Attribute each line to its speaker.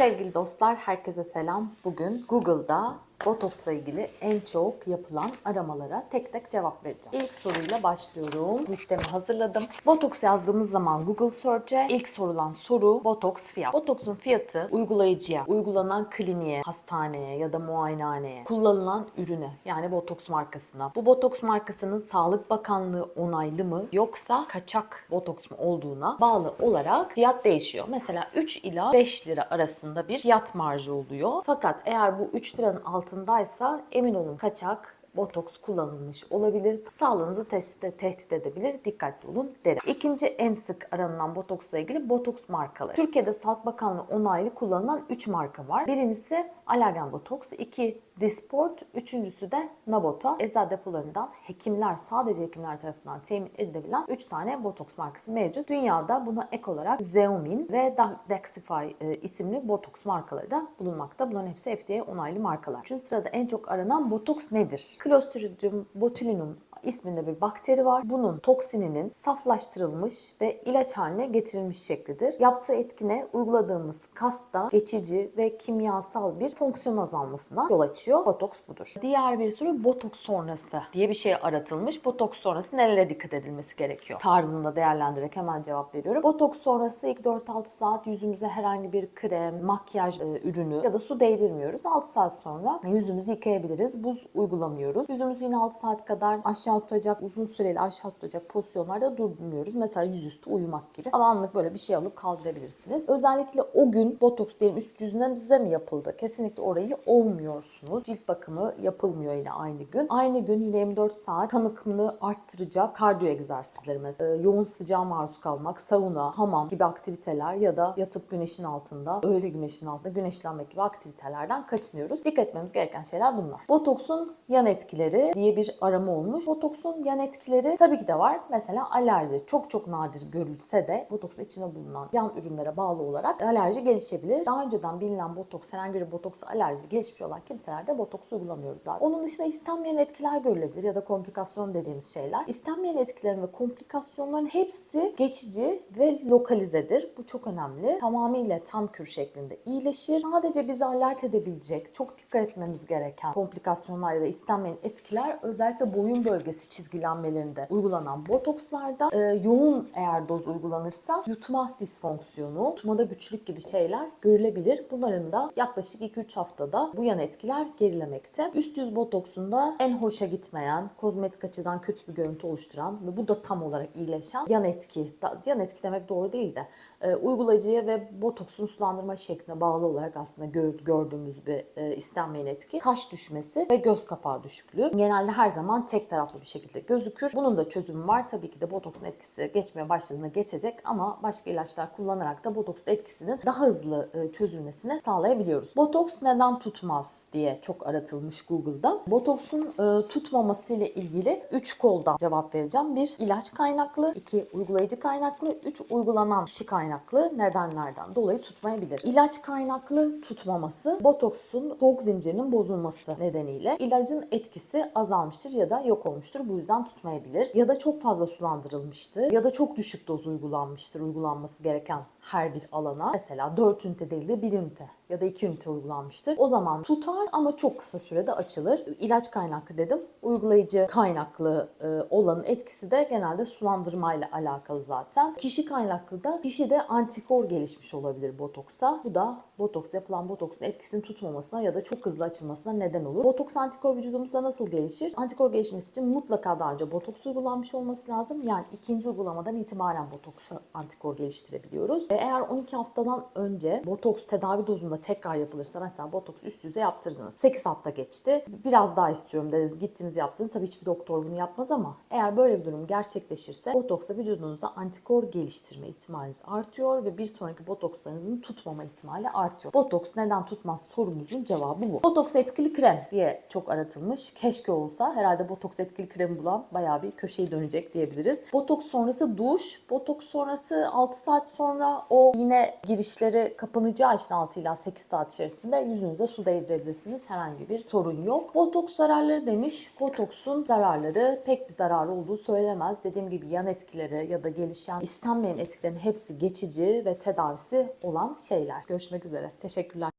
Speaker 1: Sevgili dostlar, herkese selam. Bugün Google'da Botoks'la ilgili en çok yapılan aramalara tek tek cevap vereceğim. İlk soruyla başlıyorum. Listemi hazırladım. Botoks yazdığımız zaman Google Search'e ilk sorulan soru Botoks fiyat. Botoks'un fiyatı uygulayıcıya, uygulanan kliniğe, hastaneye ya da muayenehaneye, kullanılan ürüne yani Botoks markasına. Bu Botoks markasının Sağlık Bakanlığı onaylı mı yoksa kaçak Botoks mu olduğuna bağlı olarak fiyat değişiyor. Mesela 3 ila 5 lira arasında bir fiyat marjı oluyor. Fakat eğer bu 3 liranın altındaysa emin olun kaçak botoks kullanılmış olabilir. Sağlığınızı tehdit, tehdit edebilir. Dikkatli olun derim. İkinci en sık aranılan botoksla ilgili botoks markaları. Türkiye'de Sağlık Bakanlığı onaylı kullanılan 3 marka var. Birincisi Allergan Botoks, iki Disport, üçüncüsü de Nabota. Eczacı depolarından hekimler, sadece hekimler tarafından temin edilebilen 3 tane botoks markası mevcut. Dünyada buna ek olarak Xeomin ve Daxify e, isimli botoks markaları da bulunmakta. Bunların hepsi FDA onaylı markalar. Üçüncü sırada en çok aranan botoks nedir? Clostridium botulinum isminde bir bakteri var. Bunun toksininin saflaştırılmış ve ilaç haline getirilmiş şeklidir. Yaptığı etkine uyguladığımız kasta geçici ve kimyasal bir fonksiyon azalmasına yol açıyor. Botoks budur. Diğer bir soru botoks sonrası diye bir şey aratılmış. Botoks sonrası nelere dikkat edilmesi gerekiyor? Tarzında değerlendirerek hemen cevap veriyorum. Botoks sonrası ilk 4-6 saat yüzümüze herhangi bir krem, makyaj e, ürünü ya da su değdirmiyoruz. 6 saat sonra yüzümüzü yıkayabiliriz. Buz uygulamıyoruz. Yüzümüzü yine 6 saat kadar aşağı tutacak, uzun süreli aşağı tutacak pozisyonlarda durmuyoruz. Mesela yüzüstü uyumak gibi. Ama anlık böyle bir şey alıp kaldırabilirsiniz. Özellikle o gün botoks diyelim üst yüzünüze mi yapıldı? Kesinlikle orayı ovmuyorsunuz. Cilt bakımı yapılmıyor yine aynı gün. Aynı gün yine 24 saat kan akımını arttıracak kardiyo egzersizleri mesela. Ee, yoğun sıcağa maruz kalmak, sauna, hamam gibi aktiviteler ya da yatıp güneşin altında, öğle güneşin altında güneşlenmek gibi aktivitelerden kaçınıyoruz. Dikkat etmemiz gereken şeyler bunlar. Botoksun yan etkileri diye bir arama olmuş. Botoksun yan etkileri tabii ki de var. Mesela alerji çok çok nadir görülse de botoksun içinde bulunan yan ürünlere bağlı olarak alerji gelişebilir. Daha önceden bilinen botoks, herhangi bir botoks alerji gelişmiş olan kimselerde botoks uygulamıyoruz zaten. Onun dışında istenmeyen etkiler görülebilir ya da komplikasyon dediğimiz şeyler. İstenmeyen etkilerin ve komplikasyonların hepsi geçici ve lokalizedir. Bu çok önemli. Tamamıyla tam kür şeklinde iyileşir. Sadece bizi alert edebilecek, çok dikkat etmemiz gereken komplikasyonlar ya da istenmeyen etkiler özellikle boyun bölgesi çizgilenmelerinde uygulanan botokslarda e, yoğun eğer doz uygulanırsa yutma disfonksiyonu, yutmada güçlük gibi şeyler görülebilir. Bunların da yaklaşık 2-3 haftada bu yan etkiler gerilemekte. Üst yüz botoksunda en hoşa gitmeyen, kozmetik açıdan kötü bir görüntü oluşturan ve bu da tam olarak iyileşen yan etki, yan etki demek doğru değil de e, uygulayıcıya ve botoksun sulandırma şekline bağlı olarak aslında gör- gördüğümüz bir e, istenmeyen etki. Kaş düşmesi ve göz kapağı düşüklüğü. Genelde her zaman tek taraflı bir şekilde gözükür. Bunun da çözümü var. Tabii ki de botoksun etkisi geçmeye başladığında geçecek ama başka ilaçlar kullanarak da botoksun etkisinin daha hızlı e, çözülmesini sağlayabiliyoruz. Botoks neden tutmaz diye çok aratılmış Google'da. Botoksun e, tutmaması ile ilgili 3 koldan cevap vereceğim. Bir ilaç kaynaklı, iki uygulayıcı kaynaklı, üç uygulanan kişi kaynaklı nedenlerden dolayı tutmayabilir. İlaç kaynaklı tutmaması botoksun soğuk zincirinin bozulması nedeniyle ilacın etkisi azalmıştır ya da yok olmuştur. Bu yüzden tutmayabilir. Ya da çok fazla sulandırılmıştır ya da çok düşük doz uygulanmıştır uygulanması gereken her bir alana. Mesela 4 ünite değil de 1 ünite ya da 2 ünite uygulanmıştır. O zaman tutar ama çok kısa sürede açılır. İlaç kaynaklı dedim. Uygulayıcı kaynaklı e, olanın etkisi de genelde sulandırmayla alakalı zaten. Kişi kaynaklı da kişide antikor gelişmiş olabilir botoksa. Bu da botoks yapılan botoksun etkisini tutmamasına ya da çok hızlı açılmasına neden olur. Botoks antikor vücudumuzda nasıl gelişir? Antikor gelişmesi için mutlaka daha önce botoks uygulanmış olması lazım. Yani ikinci uygulamadan itibaren botoks antikor geliştirebiliyoruz. Eğer 12 haftadan önce botoks tedavi dozunda tekrar yapılırsa mesela botoks üst yüze yaptırdınız. 8 hafta geçti. Biraz daha istiyorum dediniz. Gittiniz yaptınız. Tabii hiçbir doktor bunu yapmaz ama eğer böyle bir durum gerçekleşirse botoksa vücudunuzda antikor geliştirme ihtimaliniz artıyor ve bir sonraki botokslarınızın tutmama ihtimali artıyor. Botoks neden tutmaz sorumuzun cevabı bu. Botoks etkili krem diye çok aratılmış. Keşke olsa herhalde botoks etkili kremi bulan bayağı bir köşeyi dönecek diyebiliriz. Botoks sonrası duş, botoks sonrası 6 saat sonra o yine girişleri kapanacağı için 6 ila 8 8 saat içerisinde yüzünüze su değdirebilirsiniz. Herhangi bir sorun yok. Botoks zararları demiş. Botoksun zararları pek bir zararı olduğu söylemez. Dediğim gibi yan etkileri ya da gelişen istenmeyen etkilerin hepsi geçici ve tedavisi olan şeyler. Görüşmek üzere. Teşekkürler.